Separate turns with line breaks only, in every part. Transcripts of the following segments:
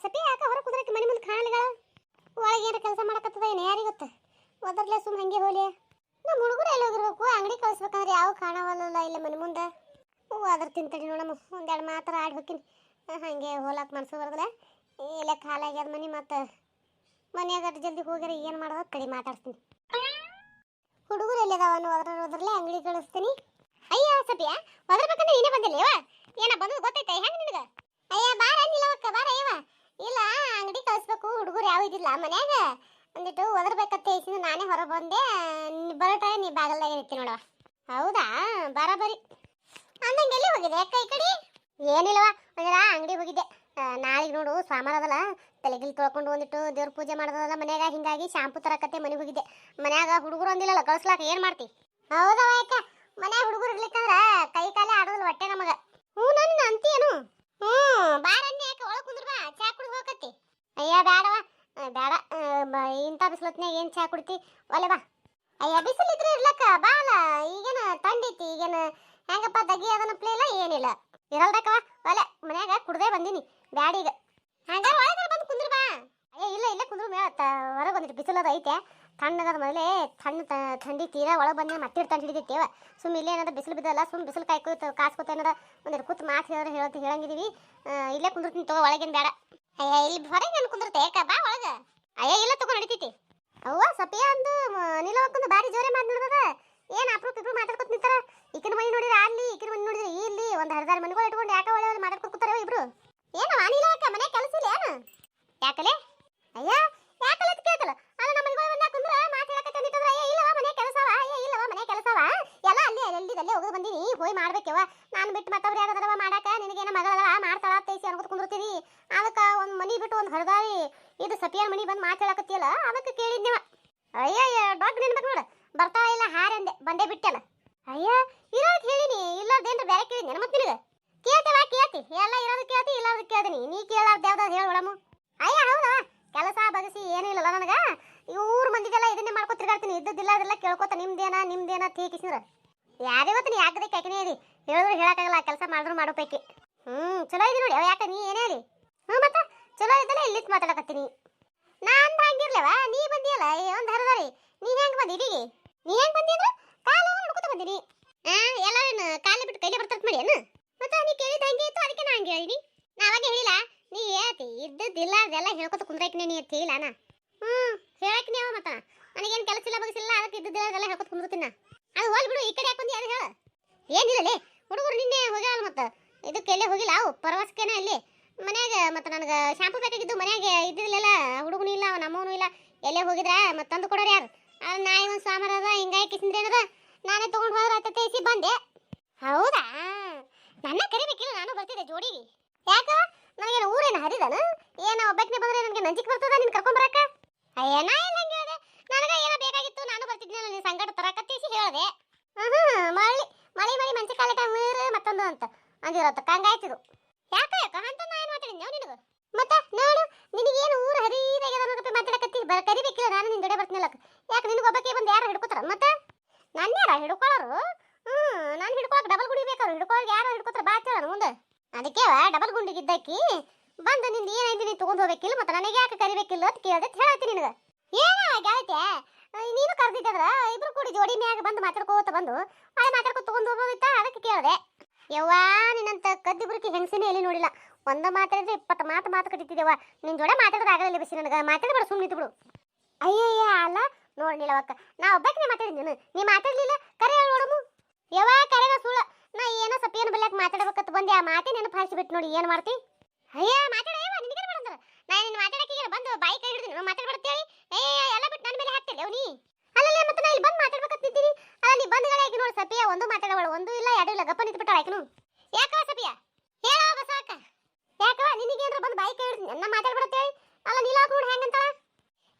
ಸತಿ ಯಾಕ ಹೊರ ಕುದ್ರಕ್ಕೆ ಮನೆ ಮುಂದೆ ಕಾಣಲಿಗಳ ಒಳಗೆ ಏನಾರ ಕೆಲಸ ಮಾಡಕತ್ತದ ಏನು ಯಾರಿಗೆ ಗೊತ್ತ? ಒದರ್ಲೆ ಸುಮ್ ಹಂಗೆ ಹೋಲಿ ನಮ್ಮ ಹುಡುಗರು ಎಲ್ಲಿ ಹೋಗಿರ್ಬೇಕು? ಅಂಗಡಿ ಕಳಿಸ್ಬೇಕಂದ್ರೆ ಯಾವ ಕಾಣವಲ್ಲ ಇಲ್ಲ ಮನೆ ಮುಂದೆ? ಹ್ಞೂ ಅದ್ರ ತಿಂತಡಿ ನೋಡಮ್ಮ ಒಂದೆರಡು ಮಾತ್ರ ಆಡಿ ಹೋಗ್ತೀನಿ ಹಾಗೆ ಹೋಲಾಕ್ ಮನ್ಸು ಬರೋದಿಲ್ಲ ಇಲ್ಲೇ ಖಾಲಾಗ್ಯದ ಮನೆ ಮತ್ತು ಮನೆಯಾಗ ಜಲ್ದಿ ಹೋಗ್ಯಾರ, ಏನು ಮಾಡೋದು? ಕಡಿ ಮಾತಾಡ್ತೀನಿ ಹುಡುಗರು ಎಲ್ಲಿದಾವ ಅನ್ನೋ ಅದ್ರ ಅದ್ರಲ್ಲೇ ಅಂಗಡಿ ಕಳಿಸ್ತೀನಿ. ಅಯ್ಯ, ಸತ್ಯ ಒದರ್ಬೇಕಂದ್ರೆ ಏನೇ ಬಂದಿಲ್ಲ ಯವ್ವ ಏನ ಬಂದದ್ದು ಗೊತ್ತೈತೆ ಹೆಂಗೆ ನಿನಗೆ ಅಯ್ಯ ಬಾರ ನಿಲ್ಲವಕ್ಕ ಬಾರ ಯವ್ವ ಇಲ್ಲ ಅಂಗಡಿ ಕಳಿಸ್ಬೇಕು ಇದಿಲ್ಲ ಮನ್ಯಾಗ ಅಂದಿಟ್ಟು ಒದರ್ಬೇಕಂತ ಹೇಳಿ ನಾನೇ ಹೊರ ಬಂದೆ ಬರೋ ಟೈಮ್ ನೀ ಬಾಗಲ್ದಾಗ ಇರ್ತಿ ನೋಡವ. ಹೌದಾ? ಬರಬರಿ. ಅಂದಂಗೆ ಎಲ್ಲಿ ಹೋಗಿದೆ ಅಕ್ಕ ಈ ಕಡೆ? ಏನಿಲ್ಲವ ಒಂದಿನ ಅಂಗಡಿ ಹೋಗಿದ್ದೆ. ನಾಳೆಗೆ ನೋಡು, ಸಾಮಾನು ಅದಲ್ಲ, ತಲೆಗಿಲ್ ತೊಳ್ಕೊಂಡು ಒಂದಿಟ್ಟು ದೇವ್ರ ಪೂಜೆ ಮಾಡೋದಲ್ಲ ಮನ್ಯಾಗ, ಹಿಂಗಾಗಿ ಶಾಂಪು ತರಕತ್ತೆ ಮನೆಗೆ ಹೋಗಿದ್ದೆ. ಮನ್ಯಾಗ ಹುಡುಗರು ಅಂದಿಲ್ಲಲ್ಲ ಕಳ್ಸ್ಲಾಕ ಏನು ಮಾಡ್ತಿ? ಹೌದವ ಅಕ್ಕ, ಮನ್ಯಾಗ ಹುಡುಗರು ಇರ್ಲಿಕ್ಕಂದ್ರ ಕೈ ಕಾಲೇ ಆಡೋದಿಲ್ಲ ಹೊಟ್ಟೆ ನಮಗೆ. ಹ್ಞೂ ನನ್ನ ಅಂತೀಯನು? ಹ್ಞೂ ಬಾರನ್ನೇ ಯಾಕೆ ಒಳಗೆ ಕುಂದ್ರ ಬಾ ಚಾ ಕುಡ್ದು ಹೋಗತ್ತಿ ಅಯ್ಯ ಬೇಡವ ಬೇಡ ಇಂಥ ಬಿಸಿಲತ್ನ್ಯಾಗ ಏನು ಚಾ ಕುಡ್ತಿ? ಒಲೆ ಬಾ. ಅಯ್ಯ, ಬಿಸಿಲಿದ್ರೆ ಇರ್ಲಕ್ಕ, ಬಾಲ. ಈಗೇನ ತಂಡೈತಿ, ಈಗೇನ ಹೆಂಗಪ್ಪ, ದಗಿ ಅದನ್ನ ಪ್ಲೇಲ ಏನಿಲ್ಲ. ಇರಲ್ದಕ್ಕವ ಒಲೆ. ಮನ್ಯಾಗ ಕುಡ್ದೇ ಬಂದೀನಿ, ಬ್ಯಾಡೀಗ. ಹಂಗ ಒಳಗೆ ಬಂದು ಕುಂದ್ರ ಬಾ. ಅಯ್ಯ, ಇಲ್ಲ ಇಲ್ಲ, ಕುಂದ್ರ ಮೇಳ ಹೊರಗೆ ಬಂದಿಟ್ಟು ಬಿಸಿಲದ ಐತೆ. ತಣ್ಣಗದ ಮೊದಲೇ ತಣ್ಣ ಥಂಡಿ ತೀರಾ, ಒಳಗೆ ಬಂದ ಮತ್ತೆ ತಂಡ ಹಿಡಿದಿತ್ತೇವ. ಸುಮ್ ಇಲ್ಲೇ ಏನಾರ ಬಿಸಿಲು ಬಿದ್ದಲ್ಲ ಸುಮ್ಮ ಬಿಸಿಲು ಕಾಯ್ಕೋತ, ಕಾಸ್ಕೋತ ಏನಾರ ಒಂದೆರಡು ಕೂತ್ ಮಾತು ಹೇಳಿದ್ರೆ ಹೇಳಂಗಿದೀವಿ. ಇಲ್ಲೇ ಕುಂದಿರ್ತೀನಿ ತಗೋ, ಒಳಗೇನು ಬೇಡ ಅಯ್ಯ, ಇಲ್ಲಿ ಹೊರಗೆ ಏನು ಕುಂದಿರ್ತೆ ಯಾಕ ಬಾ ಒಳಗ. ಅಯ್ಯ, ಇಲ್ಲ ತಗೋ, ನಡಿತೈತಿ. ಅವ್ವ, ಸಪಿಯ ಅಂದು ನಿಲವಕ್ಕೊಂದು ಬಾರಿ ಜೋರೆ ಮಾತನಾಡ್ತದ ಏನ್ ಅಪ್ರೂಪ ಇಬ್ರು ಮಾತಾಡ್ಕೊತ ನಿಂತಾರ? ಈಕಿನ ಮನೆ ನೋಡಿದ್ರೆ ಅಲ್ಲಿ, ಈಕಿನ ಮನೆ ನೋಡಿದ್ರೆ ಇಲ್ಲಿ, ಒಂದು ಹರಿದಾರು ಮನೆಗಳು ಇಟ್ಕೊಂಡು ಯಾಕೆ ಒಳ್ಳೆ ಮಾತಾಡ್ಕೊತ ಕೂತಾರ ಇಬ್ರು? ಏನು ಅನಿಲಕ್ಕ ಮನೆ ಕೆಲಸ ಇಲ್ಲ ಏನು? ಯಾಕಲೆ? ಬಂದೀನಿ, ಹೋಯ್ ಮಾಡ್ಬೇಕವ ನಾನು ಬಿಟ್ಟು ಮತ್ತವ್ರು ಯಾರದವ ಮಾಡಾಕ, ನಿನಗೇನ ಮಗಳದವ ಮಾಡ್ತಾಳ ತೈಸಿ ಅನ್ಕೋತ ಕುಂದಿರ್ತೀವಿ ಅದಕ್ಕೆ ಒಂದು ಮನಿ ಬಿಟ್ಟು ಒಂದು ಹರದಾರಿ. ಇದು ಸಪಿಯನ್ ಮನಿ ಬಂದು ಮಾತಾಡಕತ್ತಿಯಲ್ಲ ಅದಕ್ಕೆ ಕೇಳಿದ್ನೇವ. ಅಯ್ಯ ದೊಡ್ಡ ನಿನ್ಬೇಕು ನೋಡು. ಬರ್ತಾಳ ಇಲ್ಲ ಹಾರಂದೆ ಬಂದೇ ಬಿಟ್ಟಲ್ಲ ಅಯ್ಯ ಇರೋದ್ ಹೇಳಿನಿ ಇಲ್ಲದೇನ್ರ ಬೇರೆ ಕೇಳಿ ಮತ್ತೆ ನಿನಗೆ? ಕೇಳ್ತೇವ, ಕೇಳ್ತಿ. ಎಲ್ಲ ಇರೋದು ಕೇಳ್ತಿ ಇಲ್ಲಾರ್ದು ಕೇಳ್ದಿನಿ. ನೀ ಕೇಳಾರ್ದು ಯಾವ್ದಾದ್ರು ಹೇಳ ಮೇಡಮು ಅಯ್ಯ, ಹೌದಾ? ಕೆಲಸ ಬಗಸಿ ಏನೂ ಇಲ್ಲಲ್ಲ ನನಗೆ? ಇವ್ರ ಮಂದಿಗೆಲ್ಲ ಇದನ್ನೇ ಮಾಡ್ಕೊ ತಿರ್ಗಾಡ್ತೀನಿ. ಇದ್ದದಿಲ್ಲ ಅದೆಲ್ಲ ಕೇಳ್ಕೊತ ನಿಮ್ದೇನ ನಿಮ್ದೇನ ತೀಕಿಸಿದ್ರ ಯಾರಿವತ್ತು ನೀ ಯಾಕದೆ ಕಾಕಿನೇ ಇದಿ? ಹೇಳಿದ್ರು ಹೇಳಕ್ಕಾಗಲ್ಲ, ಕೆಲಸ ಮಾಡಿದ್ರು ಮಾಡೋ ಪೈಕಿ. ಹ್ಮ್, ಚಲೋ ಇದೆ ನೋಡಿ ಯಾಕೆ ನೀ ಏನೇ ಹೇಳಿ ಹ್ಞೂ ಮತ್ತೆ, ಚಲೋ ಇದ್ದಲ್ಲ ಇಲ್ಲಿ ಮಾತಾಡಕತ್ತೀನಿ. ಅಂದ ಹಂಗಿರ್ಲವ, ನೀ ಬಂದಿಯಲ್ಲ ಒಂದು ಹರದಾರಿ ನೀ ಹೆಂಗ್ ಬಂದಿ ಇಲ್ಲಿಗೆ? ನೀ ಹೆಂಗ್ ಬಂದಿ ಅಂದ್ರೆ? ಕಾಲ ನೋಡ್ಕೊತ ಬಂದಿನಿ. ಆ ಎಲ್ಲರೂ ಕಾಲ ಬಿಟ್ಟು ಕೈಲೇ ಬರ್ತಾರ ಮಾಡಿ ಏನು? ಮತ್ತೆ ನೀ ಕೇಳಿದ ಹಂಗೆ ಇತ್ತು, ಅದಕ್ಕೆ ನಾ ಹಂಗೆ ಹೇಳಿನಿ. ನಾ ಅವಾಗ ಹೇಳಿಲ್ಲ, ನೀ ಹೇಳ್ತಿ ಇದ್ದದ್ದಿಲ್ಲ ಅದೆಲ್ಲ ಹೇಳ್ಕೊತ ಕುಂದ್ರಕಿನೇ ನೀ ಅಂತ ಹೇಳಿಲ್ಲ ನಾ. ಹ್ಮ್ ಹೇಳಕ್ ನೀವ ಮತ್ತ. ನನಗೇನು ಕೆಲಸ ಇಲ್ಲ ಬಗಸಿಲ್ಲ ಅದಕ್ಕೆ ಇದ್ದದ್ದಿಲ್ಲ ಅದೆಲ್ಲ ಹೇಳ್ಕೊತ ಕುಂದ್ರತಿನ ಅದು ಹೋಲ್ ಬಿಡು, ಈ ಕಡೆ ಯಾಕೆ ಬಂದಿ? ಅದು ಹೇಳ? ಏನಿಲ್ಲ ಲೇ ಹುಡುಗರು ನಿನ್ನೆ ಹೋಗ್ಯಾಳ ಮತ್ತೆ? ಇದಕ್ಕೆ ಎಲ್ಲೇ ಹೋಗಿಲ್ಲ? ಅವು ಪ್ರವಾಸಕ್ಕೇನ ಅಲ್ಲಿ ಮನ್ಯಾಗ, ಮತ್ತೆ ನನಗೆ ಶಾಂಪು ಬೇಕಾಗಿದ್ದು ಮನ್ಯಾಗ ಇದ್ದಿದ್ದಿಲ್ಲ ಹುಡುಗನೂ ಇಲ್ಲ, ಅವನ ಅಮ್ಮನೂ ಇಲ್ಲ. ಎಲ್ಲೇ ಹೋಗಿದ್ರ? ಮತ್ತೆ ತಂದು ಕೊಡೋರು ಯಾರು? ನಾಯಿ ಒಂದು ಸಾಮಾರ ಅದ ಹಿಂಗಾಗಿ ಕಿಸಿಂದ್ರೆ ಏನದ? ನಾನೇ ತಗೊಂಡು ಹೋದ್ರೆ ಆತ ತೇಸಿ ಬಂದೆ. ಹೌದಾ? ನನ್ನ ಕರಿಬೇಕಿಲ್ಲ, ನಾನು ಬರ್ತಿದ್ದೆ ಜೋಡಿಗೆ. ಯಾಕ? ನನಗೇನು ಊರೇನು ಹರಿದನ? ಏನೋ ಒಬ್ಬಕ್ಕೆ ಬಂದ್ರೆ ನನಗೆ ನಂಜಿಕ್ ಬರ್ತದ ನಿನ್ನ ಕರ್ಕೊಂಬರಕ್ಕ ಅಯ್ಯ ನಾ ಎಲ್ಲ ಹಂಗೆ ಹೇಳಿದೆ ನನಗೆ ಏನೋ ಬೇಕಾಗಿತ್ತು ನಾನು ಬರ್ತಿದ್ನಲ್ಲ ನಿನ್ನ ಸಂಗಡ ತರಕತ್ತೀಸಿ ಹೇಳಿದೆ. ಮಳಿ ಮಳಿ ಮಳಿ, ಮಂಚ ಕಾಲಟ ನೀರು ಮತ್ತೊಂದು ಅಂತ. ಅಂದಿರತ್ತ ಕಂಗಾಯ್ತಿದು ಯಾಕ ಯಾಕ? ಅಂತ ನಾ ಏನು ಮಾತಾಡಿದ್ನೆ ನಿನಗೆ? ಮತ್ತ ನೋಡು ನಿನಗೇನು ಊರು ಹರಿದಾಗ್ಯದ ಅನ್ನೋದಕ್ಕೆ ಮಾತಾಡಕತ್ತಿ ಬರ ಕರಿಬೇಕಿಲ್ಲ, ನಾನು ನಿನ್ ಜೊತೆ ಬರ್ತೀನಲ್ಲ ಯಾಕೆ ನಿನಗೊಬ್ಬಕ್ಕೆ ಬಂದು ಯಾರು ಹಿಡ್ಕೋತಾರ? ಮತ್ತ? ನನ್ನ ಯಾರ ಹಿಡ್ಕೊಳ್ಳೋರು ಹ್ಮ್, ನಾನು ಹಿಡ್ಕೊಳಕ್ ಡಬಲ್ ಗುಡಿ ಬೇಕಾರು ಹಿಡ್ಕೊಳಕ್ ಯಾರು ಹಿಡ್ಕೋತಾರ? ಬಾ ಹೇಳ ಮುಂದೆ. ಅದಕ್ಕೆ ಡಬಲ್ ಗುಂಡಿಗಿದ್ದಕ್ಕಿ ಬಂದು ನಿಂದ ಏನೈತಿ ನೀನು ತಗೊಂಡ್ ಹೋಗ್ಬೇಕಿಲ್ಲ, ಮತ್ತೆ ನನಗೆ ಯಾಕೆ ಕರಿಬೇಕಿಲ್ಲ ಅಂತ ಕೇಳಿದೆ ಅಂತ ಹೇಳತ್ತೀನಿ ನಿನಗೆ. ಏನ ಗೆಳತೆ ನೀನು ಕರ್ದಿದ್ದದ್ರ ಇಬ್ರು ಕೂಡಿ ಜೋಡಿ ಮ್ಯಾಗ ಬಂದು ಮಾತಾಡ್ಕೋತ ಬಂದು ಆ ಮಾತಾಡ್ಕೋ ತಗೊಂಡು ಹೋಗೋದಿತ್ತ ಅದಕ್ಕೆ ಕೇಳಿದೆ. ಯವ್ವಾ, ನಿನ್ನಂತ ಕದ್ದಿಬ್ರಕ್ಕೆ ಹೆಂಗಸಿನೇ ಎಲ್ಲಿ ನೋಡಿಲ್ಲ. ಒಂದ ಮಾತಾಡಿದ್ರೆ ಇಪ್ಪತ್ತು ಮಾತು ಮಾತು ಕಟ್ಟಿದ್ದೇವ ನಿನ್ ಜೋಡೆ ಮಾತಾಡೋದು ಆಗಲ್ಲ ಬಿಸಿ ನನಗೆ. ಮಾತಾಡಬೇಡ ಸುಮ್ಮನೆ ನಿಂತು ಬಿಡು ಅಯ್ಯಯ್ಯ, ಅಲ್ಲ ನೋಡ್ನಿಲ್ಲವಕ್ಕ ನಾ ಒಬ್ಬಾಕಿನೇ ಮಾತಾಡಿದ್ದೀನಿ ನೀ ಮಾತಾಡಲಿಲ್ಲ? ಕರೆ ಹೇಳು ನೋಡಮು. ಯವ್ವ ಕರೆನ ಸುಳ್ಳ. ನಾ ಏನೋ ಸಪಿಯನ ಬಲ್ಯಾಕ ಮಾತಾಡ್ಬೇಕಂತ ಬಂದೆ. ಆ ಮಾತೇ ನೆನಪು ಹಾರಿಸಿಬಿಟ್ಟು ನೋಡಿ, ಏನು ಮಾಡ್ತಿ? ಅಯ್ಯ, ಮಾತಾಡ ಯವ್ವ ನಿನಗೇನು ಮಾಡಂದ್ರ ನಾ ನಿನ್ನ ಮಾತಾಡಕ್ಕೆ ಈಗ ಬಂದು ಬಾಯಿ ಕೈ ಹಿಡಿದಿನಿ ಮಾತಾಡ್ಬಿಡ್ತೇಳಿ ಏ ಎಲ್ಲ ಬಿಟ್ಟು ನನ್ನ ಮೇಲೆ ಹಾಕ್ತಿಲ್ಲ ನೀ ಅಲ್ಲಲ್ಲ ಮತ್ತೆ ನಾ ಇಲ್ಲಿ ಬಂದು ಮಾತಾಡ್ಬೇಕಂತ ನಿಂತೀನಿ ಅಲ್ಲ ನೀ ಬಂದ ಗಾಡಿ ನೋಡಿ ಸಪಿಯ ಒಂದು ಮಾತಾಡವಳು ಒಂದು ಇಲ್ಲ ಎರಡು ಇಲ್ಲ ಗಪ್ಪ ನಿಂತು ಬಿಟ್ಟಾಳ ಆಯ್ಕನು ಯಾಕವ ಸಪಿಯ ಹೇಳ ಬಸಾಕ ಯಾಕವ ನಿನಗೇನ್ರ ಬಂದು ನನ್ನ ಮಾತಾಡ್ಬಿಡತ್ತೇಳಿ ಅಲ್ಲ ನೀಲಾಕ್ ನೋಡಿ ಹೆಂಗಂತ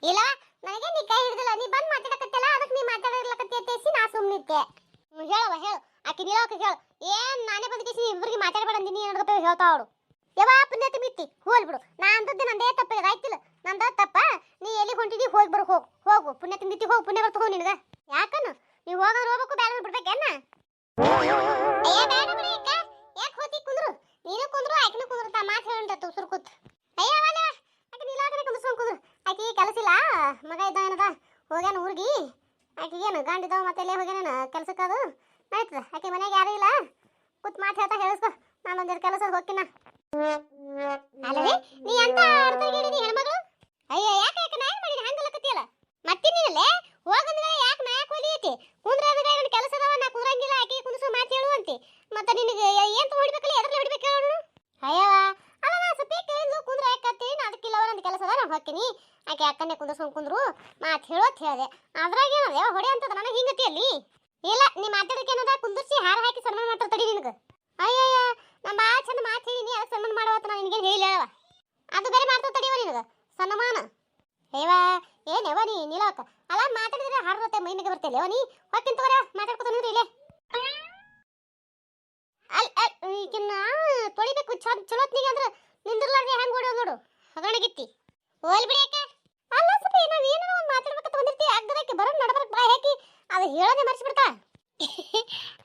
ಇಲ್ಲ, ನನಗೆ ನೀ ಕೈ ಹಿಡಿದಿಲ್ಲ. ನೀ ಬಂದು ಮಾತಾಡಕತ್ತಿಲ್ಲ ಅದಕ್ಕೆ ನೀ ಮಾತಾಡಿರ್ಲಕತ್ತಿ ಅಂತೇಸಿ ನಾ ಸುಮ್ಮನಿದ್ದೆ ಹೇಳವ ಹೇಳು. ಆಕೆ ನೀಲಾಕ ಹೇಳು. ಏನ್ ನಾನೇ ಬಂದ್ಕೇಸಿ ಇಬ್ಬರಿಗೆ ಮಾತಾಡಬೇಡ ನೀ ಏನಾರ ಹೇಳ್ತಾ ಅವಳು. ಯವಾ ಪುಣ್ಯತಿ ಮಿತ್ತಿ. ಹೋಲ್ ಬಿಡು. ನಾ ಅಂದದ್ದು ನಂದೇ ತಪ್ಪಿಲ್ಲ ಆಯ್ತಿಲ್ಲ. ನಂದ ತಪ್ಪ? ನೀ ಎಲ್ಲಿ ಹೊಂಟಿದಿ? ಹೋಗಿ ಬರು, ಹೋಗು. ಹೋಗು. ಪುಣ್ಯ ತಿಂದಿತ್ತಿ ಹೋಗು. ಪುಣ್ಯ ಬರ್ತ ನಿನಗ. ಯಾಕನು ನೀವು ಹೋಗೋದು ಹೋಗ್ಬೇಕು ಬೇಡ ಬಿಡ್ಬೇಕೇನ ಅಯ್ಯ, ಬ್ಯಾಡ ಬಿಡಿ, ಅಕ್ಕ. ಯಾಕೆ ಹೋತಿ ಕುಂದ್ರು? ನೀನು ಕುಂದ್ರು, ಆಕಿನೂ ಕುಂದ್ರು, ತಾ ಮಾತು ಹೇಳ ತುಸುರು ಕೂತ್ ಅಯ್ಯ ಅವಲ್ಲ ಮಗ ಇದ್ದ ಏನದ? ಹೋಗ್ಯಾನ ಊರಿಗೆ? ಆಕಿಗೇನು ಗಂಡಿದಾವ ಮತ್ತೆ ಇಲ್ಲೇ ಹೋಗ್ಯಾನ ಕೆಲ್ಸಕ್ಕೆ ಅದು? ನಡೀತದ? ಆಕೆ ಮನೆಗೆ ಯಾರೂ ಇಲ್ಲ? ಕೂತ್ ಮಾತು ಹೇಳ್ತಾ ಹೇಳಿಸ್ಕೊ. ನಾನು ಒಂದೆರಡು ಕೆಲಸ ಹೋಗ್ತೀನ ಅಲ್ಲವೇ ನೀ ಅಂತ ಅರ್ಧಗಿಡಿ ನೀ ಹೆಣ್ಮಗಳು? ಅಯ್ಯ ಯಾಕೆ ಯಾಕೆ ನಾ ಏನ್ ಮಾಡಿನಿ ಹಂಗಲ್ಲಕತ್ತಿಯಲ್ಲ ಮತ್ತಿನ್ನೇನಲ್ಲೇ ಹೋಗಂದ್ರೆ ಯಾಕೆ ನಾ ಯಾಕೆ ಹೊಲಿಯತಿ ಕುಂದ್ರಾದ್ರೆ ನನ್ನ ಕೆಲಸ ಅದಾವ ನಾ ಕುಂದ್ರಂಗಿಲ್ಲ ಆಕೆ ಕುಂದ್ರಸು ಮಾತು ಹೇಳು ಅಂತಿ ಮತ್ತೆ ನಿನಗೆ ಏನ್ ಹೊಡಿಬೇಕಲ್ಲ ಎದ್ರಲ್ಲಿ ಹೊಡಿಬೇಕು ಹೇಳು ಅಯ್ಯವ ಅಲ್ಲ ನಾ ಸ್ವಲ್ಪ ಕೇಳಿದ್ಲು ಕುಂದ್ರ ಯಾಕತ್ತೀನಿ ನಾ ಅದಕ್ಕಿಲ್ಲ ನಂದು ಕೆಲಸ ಅದ ನಾನು ಹೋಗ್ತೀನಿ. ಆಕೆ ಅಕ್ಕನೇ ಕುಂದ್ರು. ಮಾತು ಹೇಳೋತ್ ಹೇಳಿದೆ. ಅದ್ರಾಗ ಏನದ? ಹೊಡೆ ಅಂತದ ನನಗೆ ಹಿಂಗತಿ ಅಲ್ಲಿ? ಇಲ್ಲ, ನೀ ಮಾತಾಡಕ್ಕೆ ಏನದ ಕುಂದರ್ಸಿ ಹಾರ ಹಾಕಿ ಸನ್ಮಾನ ಮಾಡ್ತಾರೆ ತಡಿ ನಿನಗೆ. ಅಯ್ಯಯ್ಯ, ನಾ ಭಾಳ ಚಂದ ಮಾತು ಹೇಳಿನಿ, ಅದಕ್ಕೆ ಸನ್ಮಾನ ಮಾಡುವತ್ತ ನಾನು ನಿನಗೆ ಹೇಳಿ ಹೇಳವ? ಅದು ಬೇರೆ ಮಾಡ್ತಾ ತಡಿಯವ ನಿನಗೆ. ಸನ್ಮಾನ. ಏವ ಏನೇವ ನೀ ನಿಲಕ ಅಲ್ಲ, ಮಾತಾಡಿದ್ರೆ ಹಾಡ್ರತ್ತೆ ಮೈನಿಗೆ ಬರ್ತಿಲ್ಲ ನೀ? ಹೊಕ್ಕಿನ ತಗೋರ ಮಾತಾಡ್ಕೊತ ನೋಡ್ರಿ ಇಲ್ಲೇ. ಅಲ್ ಅಲ್ ಈಗಿನ ತೊಳಿಬೇಕು ಚಲೋತ್ನಿಗೆ ಅಂದ್ರೆ ನಿಂದಿರ್ಲಾರ್ದೆ ಹೆಂಗೆ ಓಡೋದು ನೋಡು. ಹಗಣಗಿತ್ತಿ ಹೋಲ್ ಬಿಡಾಕ ಅಲ್ಲ ಸೊ ನಾವು ಏನಾರ ಒಂದು ಮಾತಾಡ್ಬೇಕಂತ ಬಂದಿರ್ತಿ ಅಗ್ಗದಕ್ಕೆ ಬರೋ ನಡಬರಕ್ ಬಾಯ್ ಹಾಕಿ ಅದು ಹೇಳೋದೇ ಮರ್ಸಿಬಿಡ್ತಾ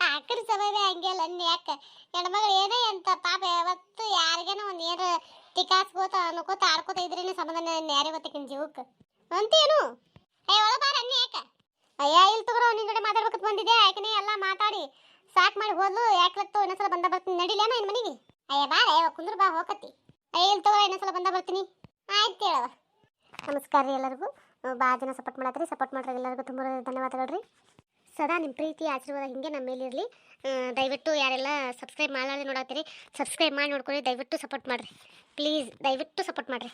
ಆಕಡೆ ಸಮಯವೇ ಹಂಗೆಲ್ಲ ಅನ್ನಿ ಯಾಕ? ಹೆಣ್ಮಗಳು ಏನೇ ಅಂತ ಪಾಪ, ಯಾವತ್ತು ಯಾರಿಗೇನೋ ಒಂದು ಏನಾರ ಟಿಕಾಸ್ಕೋತ ಅನ್ಕೋತ, ಆಡ್ಕೋತ ಇದ್ರೇನೆ ಸಮಾಧಾನ ಯಾರೇ ಗೊತ್ತಿನ ಜೀವಕ್ಕೆ? ಅಂತೇನು ಏ ಒಳ ಬಾರ ಅನ್ನ ಅಯ್ಯ ಇಲ್ಲಿ ತಗೋರೋ, ನಿನ್ ಕಡೆ ಮಾತಾಡ್ಬೇಕಂತ ಬಂದಿದ್ದೆ ಯಾಕನೆ ಎಲ್ಲ ಮಾತಾಡಿ, ಸಾಕ್ ಮಾಡಿ ಹೋದ್ಲು, ಯಾಕ್ಲತ್ತು, ಇನ್ನೊಂದ್ಸಲ ಬಂದ ಬರ್ತೀನಿ, ನಡಿಲೇನ ಇನ್ ಮನೆಗೆ? ಅಯ್ಯ ಬಾ ಕುಂದ್ರ ಬಾ, ಹೋಗತ್ತಿ. ಅಯ್ಯ, ಇಲ್ ತಗೋ ಇನ್ನೊಂದ್ಸಲ ಬಂದ ಬರ್ತೀನಿ. ಆಯ್ತು ಹೇಳವ ನಮಸ್ಕಾರ ರೀ ಎಲ್ಲರಿಗೂ. ಭಾಳ ಜನ ಸಪೋರ್ಟ್ ಮಾಡತ್ರಿ ಸಪೋರ್ಟ್ ಮಾಡ್ರಿ ಎಲ್ಲರಿಗೂ ತುಂಬ ಧನ್ಯವಾದಗಳು ರೀ. ಸದಾ ನಿಮ್ಮ ಪ್ರೀತಿ, ಆಶೀರ್ವಾದ ಹಿಂಗೆ ನಮ್ಮ ಮೇಲಿರಲಿ ದಯವಿಟ್ಟು ಯಾರೆಲ್ಲ ಸಬ್ಸ್ಕ್ರೈಬ್ ಮಾಡಲ್ಲ ನೋಡತ್ತೀರಿ ಸಬ್ಸ್ಕ್ರೈಬ್ ಮಾಡಿ ನೋಡ್ಕೊಳ್ಳಿ ದಯವಿಟ್ಟು ಸಪೋರ್ಟ್ ಮಾಡಿರಿ. ಪ್ಲೀಸ್ ದಯವಿಟ್ಟು ಸಪೋರ್ಟ್ ಮಾಡಿರಿ.